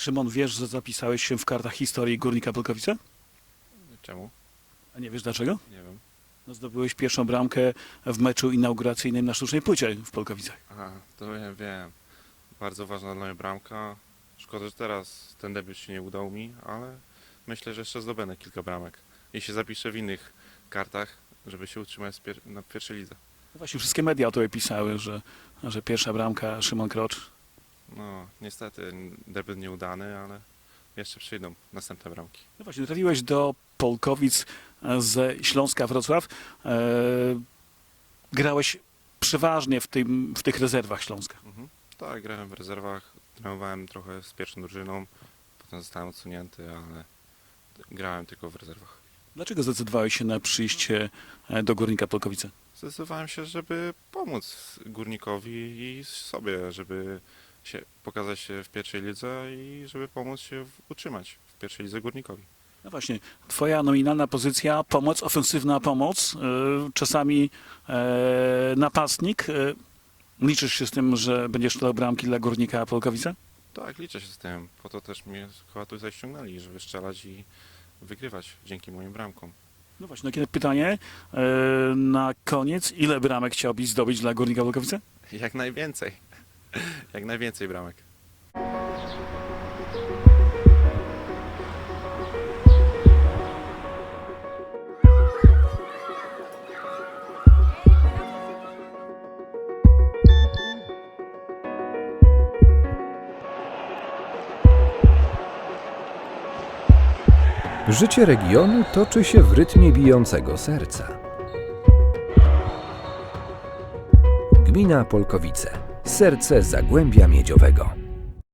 Szymon, wiesz, że zapisałeś się w kartach historii Górnika Polkowice? Czemu? A nie wiesz dlaczego? Nie wiem. No, zdobyłeś pierwszą bramkę w meczu inauguracyjnym na Sztucznej Płycie w Polkowicach. Aha, to ja wiem. Bardzo ważna dla mnie bramka. Szkoda, że teraz ten debiut się nie udał mi, ale myślę, że jeszcze zdobędę kilka bramek. I się zapiszę w innych kartach, żeby się utrzymać pier- na pierwszej lidze. No właśnie wszystkie media o tobie pisały, że, że pierwsza bramka Szymon Krocz. No, niestety debiut nieudany, ale jeszcze przyjdą następne bramki. No właśnie, trafiłeś do Polkowic e, ze Śląska Wrocław. E, grałeś przeważnie w, tym, w tych rezerwach Śląska. Mhm. Tak, grałem w rezerwach, trenowałem trochę z pierwszą drużyną, potem zostałem odsunięty, ale grałem tylko w rezerwach. Dlaczego zdecydowałeś się na przyjście e, do Górnika Polkowice? Zdecydowałem się, żeby pomóc górnikowi i sobie, żeby się pokazać się w pierwszej lidze i żeby pomóc się w, utrzymać w pierwszej lidze górnikowi. No właśnie, twoja nominalna pozycja, pomoc, ofensywna pomoc, e, czasami e, napastnik. E, liczysz się z tym, że będziesz strzelał bramki dla Górnika Polkowice? Tak, liczę się z tym. Po to też mnie chyba tutaj ściągnęli, żeby strzelać i wygrywać dzięki moim bramkom. No właśnie, takie pytanie na koniec. Ile bramek chciałbyś zdobyć dla Górnika Polkowice? Jak najwięcej. Jak najwięcej bramek. Życie regionu toczy się w rytmie bijącego serca. Gmina Polkowice. Serce Zagłębia Miedziowego.